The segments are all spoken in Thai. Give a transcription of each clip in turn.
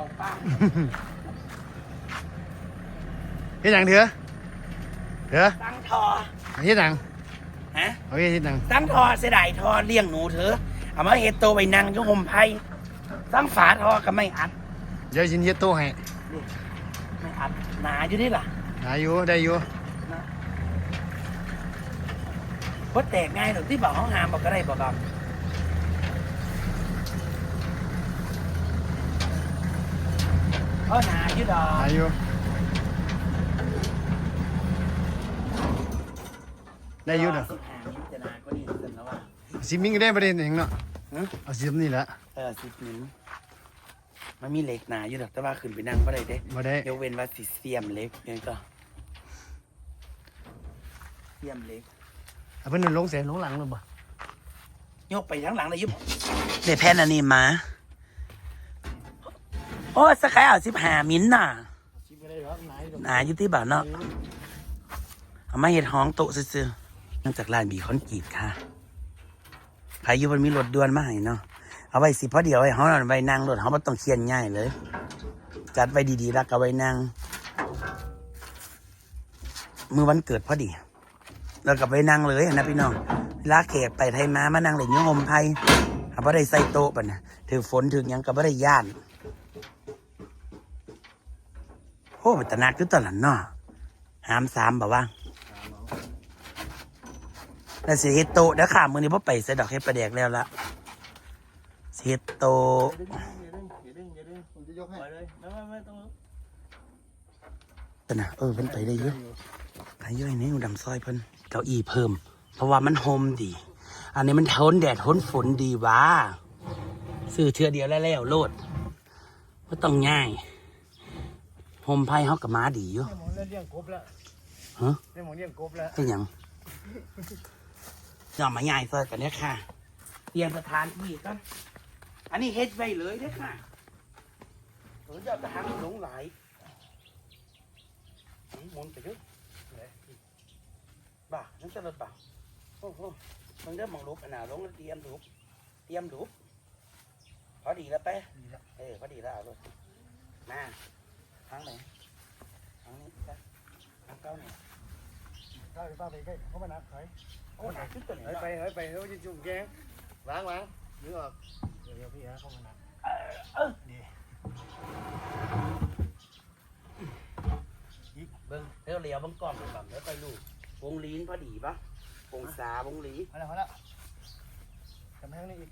าป้าเฮ็ดหยังเถอะเถอะตั้งทอเฮ็ดหยังฮะเอาเฮ็ดหยังตั้งทอเสียดายทอเลี้ยงหนูเถอะเอามาเฮ็ดโตวไปนั่งอยุ่ห่มไผ่ตั้งฝาทอก็ไม่อัดเดี๋ยวสินเฮ็ดโต๊ะให้ไม่อัดหนาอยู่นี่ล่ะได้อยู่ได้อยู่เพราะแตกง่ายหรอกที่บอกห้องหามบอกก็ได้บอกก่อ เพราะหนาอยู่ดอกได้อยู่ได้อยู่เด้อสิบห้ามิถุนาก็นี่เสร็จแล้วว่าสิมิงก็ได้ประเด็นหยังเนาะฮะเอาสิมนี่แหละเออสิบนิ้วมันมีเหล็กหนาอยู่ดอกแต่ว่าขึ้นไปนั่งก็ได้เด้บ่ได้ ยกเว้นว่าสิเสียมเหล็กยังก็เสียมเหล็กเอาเพิ่นลงเสียลงหลังเลยบ่ยกไปทั้งหลังเลยยุบเดี๋ยวแพนอันนี้มา โอ้สกายเอาสิบห้ามิลน่ะสิบ่ได้หรอกนายหนาอยู่ที่บ่าเนาะเอามาเห็ดห้องโต๊ะซื่อๆเนื่องจากร้านบีคอนกรีตค่ะใครอยู่มันมีรถด่วนมาให้เนาะเอาไว้สิเพราะเดี๋ยวไอ้เขาเอาไว้นั่งรถเขาไม่ต้องเคียนง่ายเลย จัดไว้ดีๆแล้วก็ไว้นั่งมือวันเกิดพอดีแล้วก็ไปนั่งเลยนะพี่น้องลากแขกไปไทยมามานั่งเล่นอยี่หมไทยเอาไ่ได้ใส่โต๊ะปะนะถือฝนถือหยังก็ไม่ได้ย่าน โอ้ตะนักคือตอนนั้นเนาะหามสามแบบว่าแล้วสีเฮ็ดโต๊ะเดี๋ยวข้ามือนี้พ่ไปใส่ดอกเฮ็ดประแดกแล้วละสีเฮ็ดโต๊ะผมจะยกให้แต่นะเออเพิ่นไปได้เยอะไปเยอะนี่ดำซอยเพิ่นเก้าอี้เพิ่ม เพราะว่ามันโฮมดี อันนี้มันทนแดดทนฝนดีวะซื้อเทือเดียวแล้วแล้วโลดก็ต้องง่าย โฮมไพ่เขากับม้าดีอยู่หมองเลี้ยงกบแล้วฮะได้หมองเลี้ยงกบแล้วเป็นหยังยอมมาง่ายซอยกันเนี่ยค่ะเตรียมสถานที่กันอันนี้เฮ็ดไว้เลยเด้อค่ะเออจะเอาสถานที่หลงไหลายหมุนไปเด้วยบ่านั่นจะรถบ่าโอ้โหมันเริ่มมองลุกอันน่ะลงแล้วเตรียมลุกเตรียมลุกพอดีแล้วไปะเออพอดีแล้วเอารถมา ทางไหนทางนี้จ้ะทางเก้าเนี่ยได้ป้าไปใกล้เขามานับถอยโอ้หนาขึ้นตัวนี้ถอยเนาะไปถอยไปเขาจะจุ่มแกงล้างล้างนึกออกเดี๋ยวพี่ฮะเขามานับเออนี่เบิ้งเธอเหลียวเบิ้งกล้องดูแบบแล้วไปลูกวงลีนพอดีปะวงสาวงลีเอาละเอาละทำให้ข้างนี้อีก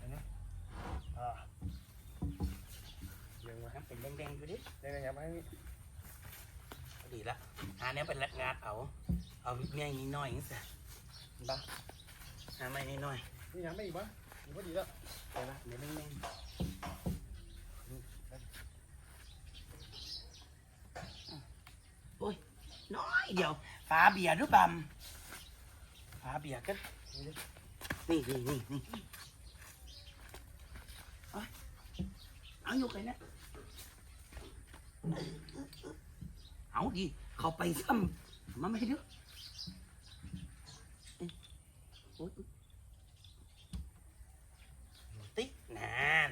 อันนี้อ่าเลี้ ยงไว้น้ำเป็นแดงๆอยู่ดิเลี้ยงไว้ให้นี่พอดีละหาเนี้ยเป็นงานเอา เอาเมียนิดหน่อยอย่างเงี้ยบ้าหาไม่นิดหน่อยนี่ยังไม่อีกปะอีกพอดีแล้วไปละเดี๋ยวแดงๆโอ้ยน้อยเดียวฝาเบียร์หรือบัมฝาเบียร์กันนี่นี่นี่นี่เอาเอาอยู่ไปนะ เอาดิเขาไปซ้ำมันไม่ให้เด้อเอ้ยอ๊ยติ๊กนาน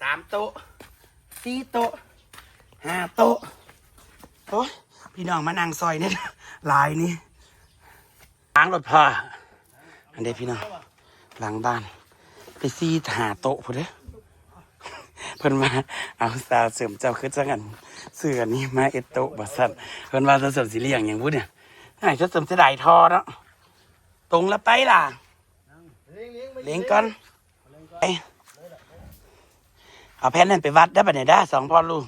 สามโต๊ะสี่โต๊ะห้าโต๊ะโอ้ยพี่น้องมานั่งซอยเนี่ยลายนี่ล้างรถพ่ออันเดียพี่น้องหลังบ้าน ไปซีหาโต๊ะพอเด้อ เพิ่นมาเอาสาวเสริมเจ้าคือจังกันเสื้อนี่มาเอตโตะบัสันเพิ่นว่าจะเสริมสีเหลี่ยงอย่างพูดเนี่ยไอ้จะเสริมจะได้ทอเนาะตรงแล้วไปล่ะเลี้ยงเลี้งไม่เลี้ยงก่อนไปเอาแผ่นนั้นไปวัดได้ปะเนี่ยได้สองพ่อลูก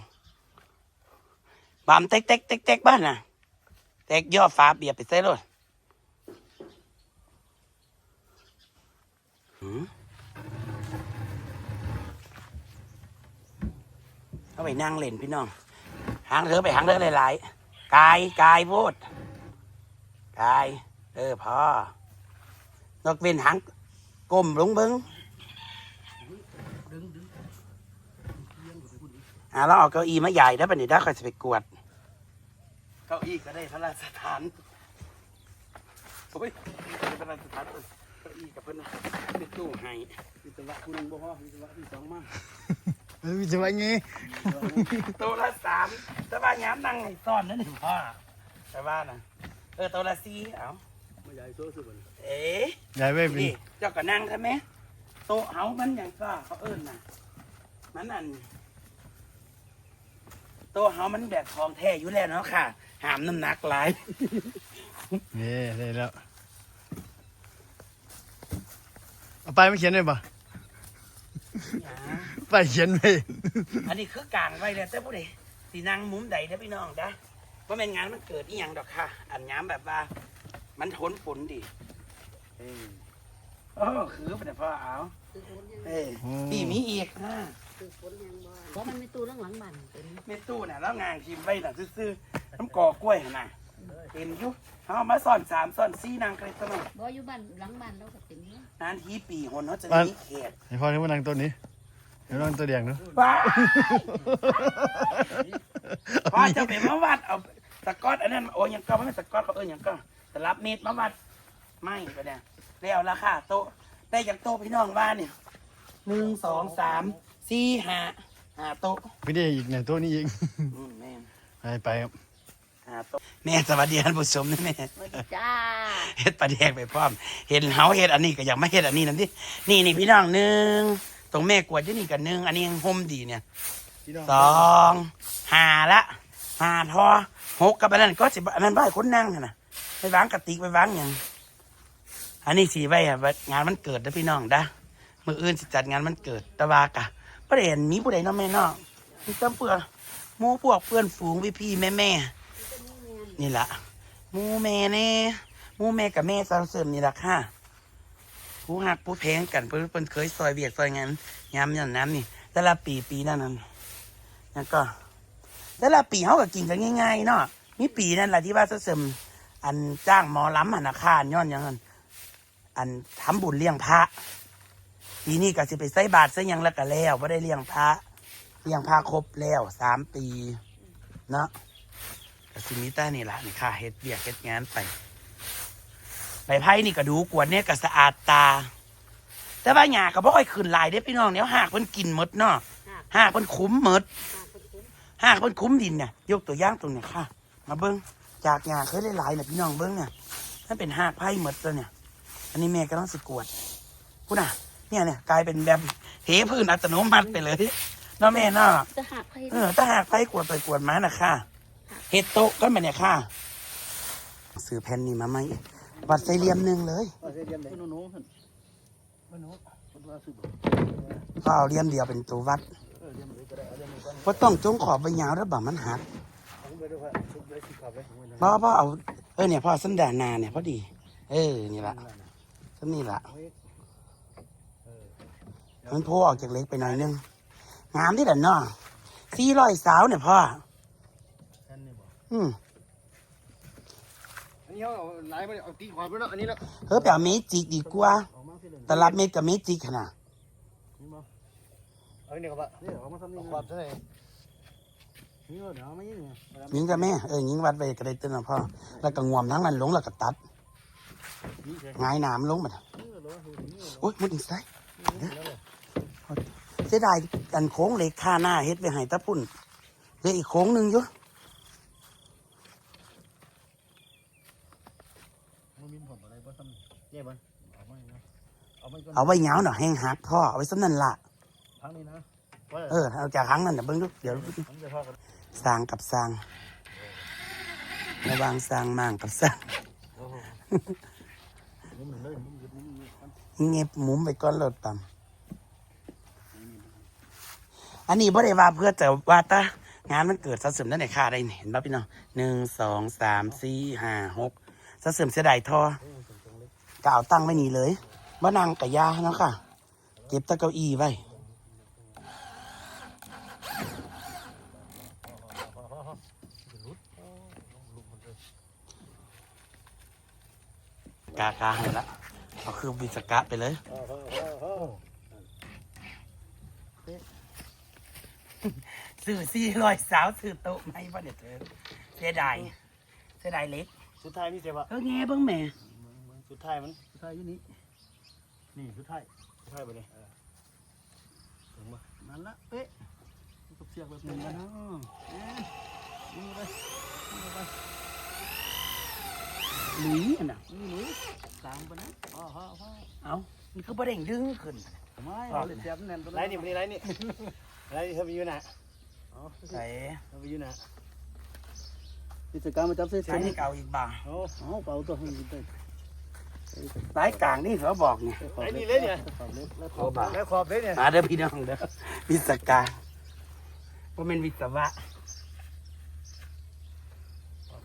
บามเต็กเต็กเต็กเต็กบ้านน่ะเต็กย่อฟ้าเบียบไปใส่รถหืม เอาไปนั่งเล่นพี่น้องหางเธอไปหางเธอหลายๆกายกายพูดกายเออพอนกเว้นหางก้มลงเบิงอ่าเราเอาเก้าอี้มาใหญ่ได้ปะเนี่ยได้ค่อยจะไปกวด เก้าอี้ก็ได้พระราชทานโอ้ยพระราชทานเก้าอี้กับเพิ่นนะเป็นตู้ให้มีตะวะคุณบ่พอมีตะวะมีสองมาก เออจะว่าไงตัวละสามแต่ว่าย้ำนั่งให้ซ่อนนั่นเองพ่อแต่ว่านะเออตัวละสี่เอาไม่ใหญ่โซ่สุดเลยเอ๊ะยายไม่เป็นนี่เจ้าก็นั่งใช่ไหมโต๊ะเฮามันอย่างก็เขาเอิ้นน่ะ มันอันโต๊ะเฮามันแบบทองแท้อยู่แล้วเนาะค่ะ หามน้ำหนักหลายนี่ได้แล้วเอาไปไม่เขียนได้ปะ ไปเขียนไปอันนี้คือกลางไว้เลยแต่ผู้ใดสีนั่งมุมใดเด้อพี่น้องจ้ะว่าเป็นงานมันเกิดอีหยังดอกค่ะ อันงามแบบว่า มันทนฝนดิโอ้คือเป็นพ่อเอาคือฝนยังเอ้ยปีมีอีกนะคือฝนยังบ่เพราะมันไม่ตู้เรื่องหลังบ้านเป็นเมตู้น่ะแล้วงานทีมไว้น่ะซื่อๆน้ำกอกล้วยหั่นน่ะเต็มอยู่เขาเอามาซ่อนสามซ่อนสี่นางกระตนองบ่อยู่บ้านหลังบ้านเราก็เป็นเนาะนานทีปีหนเขาจะมีเขตให้พ่อที่มานั่งตัวนี้ เดี๋ยวนั่งตัวแดงเนาะว้าพ่อจะไปมาวัดเอาสกอตอันนั้นโอ้ยยังก็ไม่สกอตเขาเอิ้นยังก็สลับเม็ดมาวัดไม่ก็ได้แล้วราคาโต๊ะได้จากโต๊ะพี่น้องว่าเนี่ยหนึ่งสองสามสี่ห้าห้าโต๊ะไม่ได้อีกเนี่ยตัวนี้อีกอืมแม่นไปไปครับห้าโต๊ะแม่สวัสดีท่านผู้ชมนะแม่สวัสดีจ้าเฮ็ดปลาแดกไปพร้อม เห็นเฮาเฮ็ดอันนี้ก็อยากมาเฮ็ดอันนี้นั่นดินี่นี่พี่น้องหนึ่ง ตรงแม่กวดอยู่นี่กันหนึ่งอันนี้ยังห่มดีเนี่ยสองห้าละห้าทอหกกับอันนั้นก็สิบอันนั้นบ้านคนนั่งน่ะนะไปวางกระติกไปวางอย่างอันนี้สีไว้อะงานมันเกิดนะพี่น้องด้ะมืออื่นสิจัดงานมันเกิดแตะวากะประเด็นมีผู้ใดเน้องแม่น้องมีเติมเปลือกหมู่พวกเพื่อนฝูงพี่พี่แม่แม่ๆนี่ละหมู่แม่แน่หมู่แม่กับแม่สาวเสริมนี่ละค่ะ ผู้หักผู้แพงกันเพิ่นเพิ่นเคยซอยเวียกซอยงานยามอย่างน้ำนี่แต่ละปีปีนั้นนั่นนั่นก็แต่ละปีเขาก็กินกันง่ายๆเนาะมีปีนั่นแหละที่ว่าเสริมอันจ้างหมอล้ำหันาคารย้อนอย่างนั้นอันทำบุญเลี้ยงพระปีนี้ก็สิไปใส่บาตรใส่ยังแล้วก็แล้วไ่าได้เลี้ยงพระเลี้ยงพระครบแล้วสามปีเนาะก็สิมีแต่นี่แหละนี่ค่ะเฮ็ดเบียกเฮ็ดงานไป ใบไผ่นี่ก็ดูกวนเนี่ยก็สะอาดตา แต่ว่าหญ้าก็บ่ค่อยขึ้นหลายเด้พี่น้องเนี่ยวหากเพิ่นกินหมดเนาะหากเพิ่นคุ้มหมดหาคนคุ้มหากเพิ่นคุ้มดินเนี่ยยกตัวอย่างตรงเนี้ค่ะ มาเบิ่งจากหญ้าเคยได้หลายๆน่ะพี่น้องเบิ่งเนี่ยนั่นเป็นหากไผ่หมดตัวเนี่ย อันนี้แม่ก็ต้องสิกวดพูดน่ะ เนี่ยเนี่ยกลายเป็นแบบเหพื้นอัตโนมัติไปเลยเนาะแม่เนาะจะหาใครเออถ้าหากไผ่กวดไปกวดมาน่ะค่ะเฮ็ดโต๊ะก็มาเนี่ยค่ะซื้อแผ่นนี้มาไหม วัดไซเลียมหนึ่งเลยว่าเสียเรียนไหนโน้โน้ขึ้นไม่โน้คนว่าสุดก็เอาเลียมเดียวเป็นตัววัดเออเรียนเลยก็ได้เอาเรียนเลยก็ได้เพราะต้องจงขอบใบยาวแล้วบ่มันหักผมไปด้วยว่าชุดเลยสิขับเลยพ่อพ่อเอาเออเนี่ยพ่อสันดานนาเนี่ยพอดี เออนี่ละสันนี่ละมันโผล่ออกจากเล็กไปหน่อยนึงงามที่ดันเนาะสี่ร้อยสาวเนี่ยพ่อ ท่านนี่บอกอืมอั นนี้เขาเอาไล่ไปเอาตีขวาไปแล้วอันนี้แล้วเฮ้ยไปเอาเมจิกดีกว่าออกมาสิเลยตลับเม็ดกับเมจิกขนาดนี่มาเอาเนี่ยครับนี่ออกมาทำนี่ขวาเท่าไหร่นี่เดี๋ยวไม่ยิ่งไงยิงกับแม่เออยิงวัดไปก็ได้ต้นนะพ่อแล้วก็งวมทั้งนั้นลงแล้วก็ตัดนี่ใช่หงายหนามลงมานี่เหรอนี่เหรอโอ้ยมุดอีกไซนี่เหรอเสียดายกันโค้งเหล็กค่าหน้าเฮ็ดไปให้ตะปุ่นเหลืออีกโค้งหนึ่งอยู่ มันมีผมอะไรบ้างทำเย่บ้างเอาไม่นะ เอาไม่ก็เอาไว้เหงาหน่อยแห้งหักพ่อเอาไว้สำนั่นละทั้งนี้นะเออเอาจากครั้งนั้นเดี๋ยวเบิ่งดูเดี๋ยวผมจะพากันสร้างกับสร้างระหวางสร้างมั่งกับสร้างโอ้โหนี่มันเลยมันหยุดนี่มันนี่ไงหมุมไปก้อนรถต่ำอันนี้บ่ได้ว่าเพื่อแต่ว่าแตางานมันเกิดสะสมนั่นไหนค่าได้นี่เห็นป่ะพี่น้องหนึ่งสองสามสี่ห้าหกสะสมเสียดายทอกเอาตั้งไว้นี่เลย ว่านางกับยาเนาะค่ะ เก็บตะเก้าอี้ไว้กากาให้ละเอาคือบิสกะไปเลยโอ้โหโอ้โหสื่อสี่ร้อยสาวสื่อโต๊ะไม่พ่อเด็ดเธอเสียดายเสียดายเล็ก สุดท้ายมีเสียบะเออแง่เบิ่งแหม่ สุดท้ายมัน สุดท้ายอยู่นี่ นี่สุดท้ายสุดท้ายไปเลยถึงมานั่นละเป๊ะชือกแบบนึงกันเนาะนี่ไปนี่ไปหลุยอันน่ะนี่หนูกลางไปนะพ่อพ่อพ่อเอานี่คือประเด็งดึงขึ้นไม่เอาเลยเสียบแน่นตัวไรนี่มันนี่ไรนี่ไรนี่เธอไปอยู่น่ะอ๋อใส่เธอไปอยู่น่ะกิจการมาจับเส้นใช้ให้เก่าอีกบ่าโอ้เอาเป่าตัวให้กินได้ สายกลางนี่เขาบอกเนี่ยไรนี่เลยเนี่ยขอบเล็กแล้วโอ้บ่าแล้วขอบเลยเนี่ยมาเด้อพี่น้องเด้อวิศกาว่าเป็นวิศวะ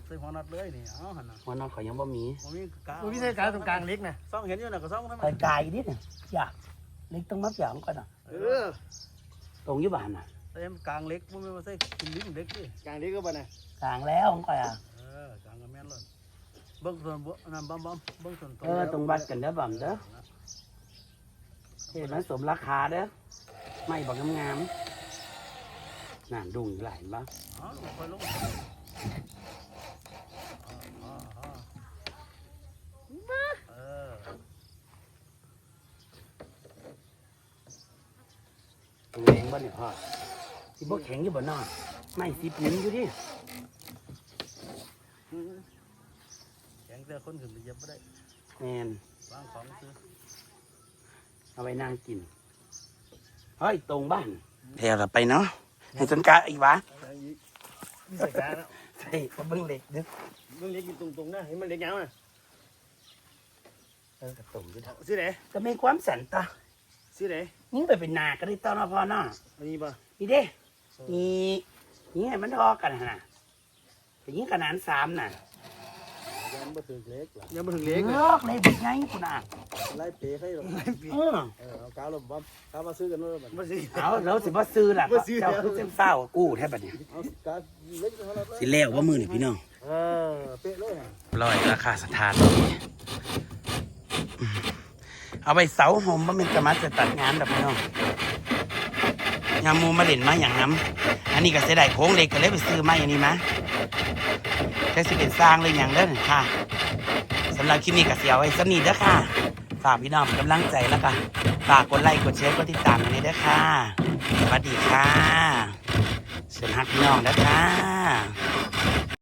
ใส่หัวนัดเลยนี่เอาหันน่ะว่าน้องเขายังบ่มีมันมีกามันพิเศษการตรงกลางเล็กนะซ่องเห็นอยู่น่ะก็ซ่องทำไมคอยกายนิดน่ะอยากเล็กต้องมัดอย่างก่อนน่ะเออตรงอยี่บ้านน่ะเต็มกลางเล็กมันไม่มาใส่กินลิ้นเล็กดิกลางเล็กก็บ่น่ะกลางแล้วของก่อยอะเออกลางก็แม่นเลย เบิ้งส่วนบ่นั่นบัมบัมเบิ้งส่วนตรงเออตรงวัดกันเด้อบ่ำเด้อเห็นไหมสมราคาเด้อไม่บอกงามๆนั่นดุงหลายบ้างอ๋อลงไปลงเออตรงแรงบ้านเนี่ยพ่อที่บ่แข็งอยู่บ่นอนไม่สิบนิ้วอยู่ดิ แข็งแต่คนขึ้นไปเหย็บไม่ได้แมนวางของซื้อเอาไปนั่งกินเฮ้ยตรงบ้านเดี๋ยวเราไปเนาะให้จนกาอีกวะพิเศษการแล้วใช่ก็เบิ่งเหล็กเด้อมันเล็กอยู่ตรงๆนะเห็นมันเล็กยาวน่ะเออกระตรงอยู่เด้อสิไหนก็ไม่ความสันตาสิไหนยิ่งไปเป็นนาก็ได้ตอนพ่อเนาะอันนี้ป่ะนี่เด้นี่นี่ให้มันทอกันหั่นน่ะแต่ยิ่งขนาดสามน่ะ ยังบ่ถึงเล็กหรอยังไม่ถึงเล็กเลยลอกเลยเป็นไงคุณอะไล่เป๋ให้หรอเออเออเอากาวลมบัมกาวมาซื้อกันด้วยบัดมาสิเอาแล้วสิบ่ซื้อล่ะบ่ซื้อ เจ้าคือเส้นเศร้ากู้แทบบัดเนี่ยเอากาวเล็กเท่านั้นเลยสิแล้วว่ามือนี่พี่น้องเออเป๊ะเลยฮะร้อยราคาสถานอืมเอาไปเสาห่มบ่แม่นจะมาจะตัดงานดอกพี่น้องยามหมูมาเล่นมาอย่างน้ำอันนี้ก็เสียดายโค้งเล็กก็เลยไปซื้อมาอย่างนี้มา จะสิเป็นสร้างเลยอย่างเด้อค่ะสำหรับคลิปนี้ก็เสียไว้สนิทเด้อค่ะ ฝากพี่น้องกำลังใจแล้วก็ฝากกดไลค์กดแชร์กดติดตามกันเลยเด้อค่ะสวัสดีค่ะเสียงฮักพี่น้องเด้อค่ะ